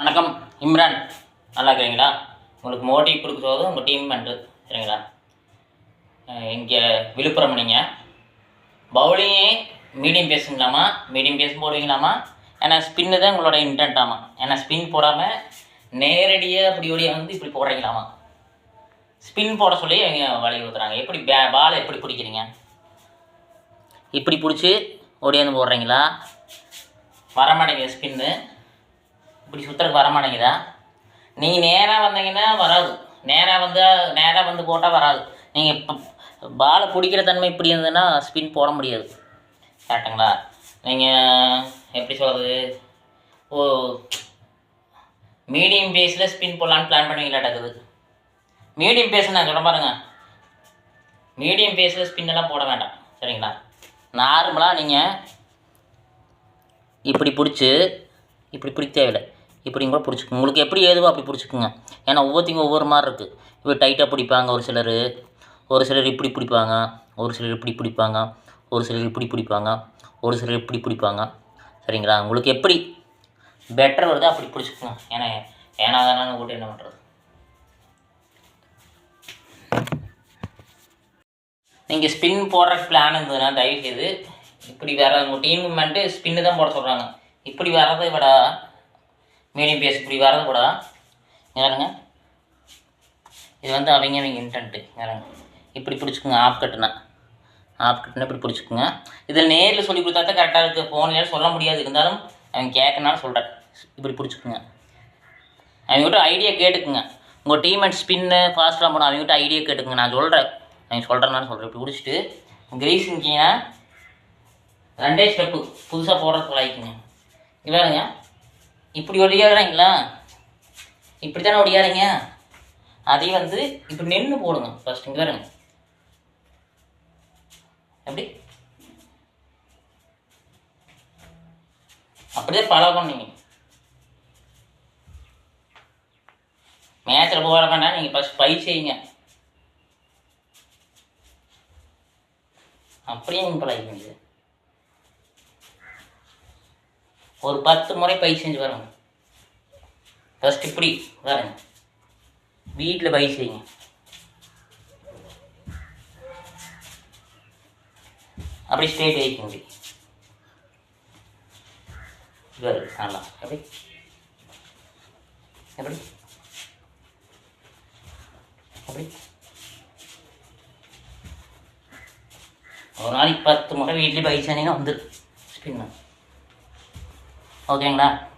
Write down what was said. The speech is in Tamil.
வணக்கம் இம்ரான். நல்லா இருக்கிறீங்களா உங்களுக்கு மோட்டிவ் கொடுக்குறது உங்கள் டீம் பண்ணுறது சரிங்களா? இங்கே விழுப்புரம் நீங்கள் பவுலிங்கே மீடியம் பேசுங்களாமா மீடியம் பேஸ் போடுவீங்களாமா? ஏன்னா ஸ்பின்னு தான் உங்களோட இன்டென்ட்டாமா ஏன்னா ஸ்பின் போடாமல் நேரடியாக அப்படி ஒடியாக வந்து இப்படி போடுறீங்களாமா? ஸ்பின் போட சொல்லி அவங்க வலியுறுத்துறாங்க எப்படி பே பால் எப்படி பிடிக்கிறீங்க? இப்படி பிடிச்சி ஓடியாந்து போடுறீங்களா? வரமாட்டேங்குது ஸ்பின்னு இப்படி சுற்றுறதுக்கு வர மாட்டேங்குதா? நீங்கள் நேராக வந்தீங்கன்னா வராது. நேராக வந்து நேராக வந்து போட்டால் வராது. நீங்கள் இப்போ பாலை பிடிக்கிற தன்மை இப்படி இருந்ததுன்னா ஸ்பின் போட முடியாது. கரெக்டுங்களா நீங்கள் எப்படி சொல்கிறது ஓ மீடியம் பேஸில் ஸ்பின் போடலான்னு பிளான் பண்ணுவீங்களாட்டக்குது மீடியம் பேஸ் நான் சொல்ல பாருங்கள் மீடியம் பேஸில் ஸ்பின் எல்லாம் போட வேண்டாம். சரிங்களா? நார்மலாக நீங்கள் இப்படி பிடிச்சி இப்படி பிடிக்க தேவையில்லை. இப்படி கூட பிடிச்சிக்கோங்க. உங்களுக்கு எப்படி ஏதுவோ அப்படி பிடிச்சிக்குங்க. ஏன்னா ஒவ்வொருத்தையும் ஒவ்வொரு மாதிரி இருக்குது இப்போ டைட்டாக பிடிப்பாங்க. ஒரு சிலர் ஒரு சிலர் இப்படி பிடிப்பாங்க. ஒரு சிலர் இப்படி பிடிப்பாங்க. ஒரு சிலர் இப்படி பிடிப்பாங்க. ஒரு சிலர் இப்படி பிடிப்பாங்க. சரிங்களா? உங்களுக்கு எப்படி பெட்டர் வருதோ அப்படி பிடிச்சிக்கோங்க. ஏன்னா ஏன்னா தானே போட்டு என்ன பண்ணுறது நீங்கள் ஸ்பின் போடுற பிளான் இருந்ததுன்னா தயவுசெய்து இப்படி வர உங்கள் டீம் மெண்ட்டு ஸ்பின்னு தான் போட சொல்கிறாங்க இப்படி வர்றதை விட மீடியம் பேஸ் இப்படி வர்றதை விட யாருங்க இது வந்து அவங்க அவங்க இன்டென்ட்டு யாருங்க இப்படி பிடிச்சிக்கோங்க ஆப் கட்டுனா. ஆப் கட்டுனா இப்படி பிடிச்சிக்கோங்க. இதில் நேரில் சொல்லி கொடுத்தா தான் கரெக்டாக இருக்குது ஃபோன்லேயே சொல்ல முடியாது. இருந்தாலும் அவங்க கேட்கனாலும் சொல்கிறேன் இப்படி பிடிச்சிக்கோங்க. அவங்ககிட்ட ஐடியா கேட்டுக்குங்க. உங்கள் டீம் அண்ட் ஸ்பின்னு ஃபாஸ்ட்டாக போகணும் அவங்ககிட்ட ஐடியா கேட்டுக்குங்க. நான் சொல்கிறேன் அவங்க சொல்கிறேன்னு சொல்கிறேன் இப்படி பிடிச்சிட்டு கிரீஸ் ரெண்டே ஸ்டெப்பு புதுசாக போடுறதுக்கு லாய்க்குங்க இல்லைங்க இப்படி ஒடியாடுறீங்களா? இப்படி தானே ஒடியாடுறீங்க? அதையும் வந்து இப்படி நின்று போடுங்க ஃபர்ஸ்ட் இங்கே பாருங்க. எப்படி? அப்படியே பழகணும் நீங்கள் மேட்ச்சில் போக வேண்டாம் நீங்கள் ஃபஸ்ட் பயிர் செய்யுங்க அப்படியே நீங்கள் பழகிக்க முடியாது ஒரு பத்து முறை பயிர் செஞ்சு வரணும் ஃபஸ்ட் இப்படி வரேங்க வீட்டில் பயிர் செய்யுங்க அப்படி ஸ்ட்ரெயிட் வைக்க முடியும் வரும் நல்லா எப்படி எப்படி எப்படி ஒரு நாளைக்கு பத்து முறை வீட்லேயே பயிர் செஞ்சீங்கன்னா வந்துடும் ஸ்பின்னு OK 啦。